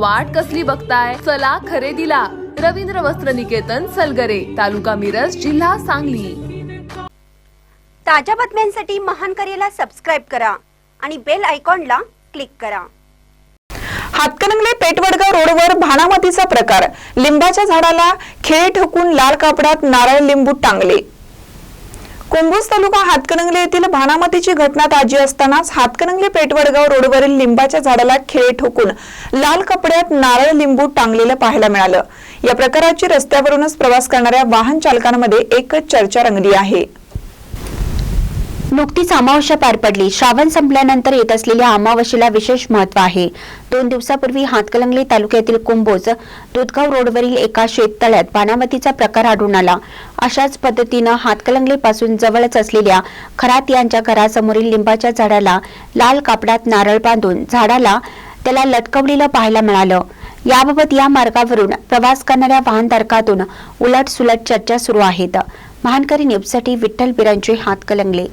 वाट कसली बघताय? चला खरेदीला. रवींद्र वस्त्र निकेतन सलगरे तालुका मिरज जिल्हा सांगली. ताज्या बातम्यांसाठी महान करेला सबस्क्राईब करा आणि बेल आयकॉनला क्लिक करा. हातकणंगले पेटवडगाव रोडवर भाणामतीचा प्रकार. लिंबाच्या झाडाला खेळ ठोकून लाल कापडात नारळ लिंबू टांगले. कुंभोज तालुका हातकणंगले येथील भानामतीची घटना ताजी असतानाच हातकणंगले पेटवडगाव रोडवरील लिंबाच्या झाडाला खेळ ठोकून लाल कपड्यात नारळ लिंबू टांगलेलं पाहायला मिळालं. या प्रकाराची रस्त्यावरूनच प्रवास करणाऱ्या वाहन चालकांमध्ये एकच चर्चा रंगली आहे. नुकतीच अमावस्या पार पडली. श्रावण संपल्यानंतर येत असलेल्या अमावस्येला विशेष महत्त्व आहे. दोन दिवसापूर्वी हातकलंगली तालुक्यातील कुंभोज दुधगाव रोडवरील एका शेततळ्यात बाणामतीचा प्रकार आढळून आला. अशाच पद्धतीनं हातकलंगलीपासून जवळच असलेल्या खरात यांच्या घरासमोरील लिंबाच्या झाडाला लाल कापडात नारळ बांधून झाडाला त्याला लटकवलेलं पाहायला मिळालं. याबाबत या मार्गावरून प्रवास करणाऱ्या वाहनधारकातून उलट सुलट चर्चा सुरू आहेत. महानकरी न्यूजसाठी विठ्ठल बिरांचे हातकलंगले.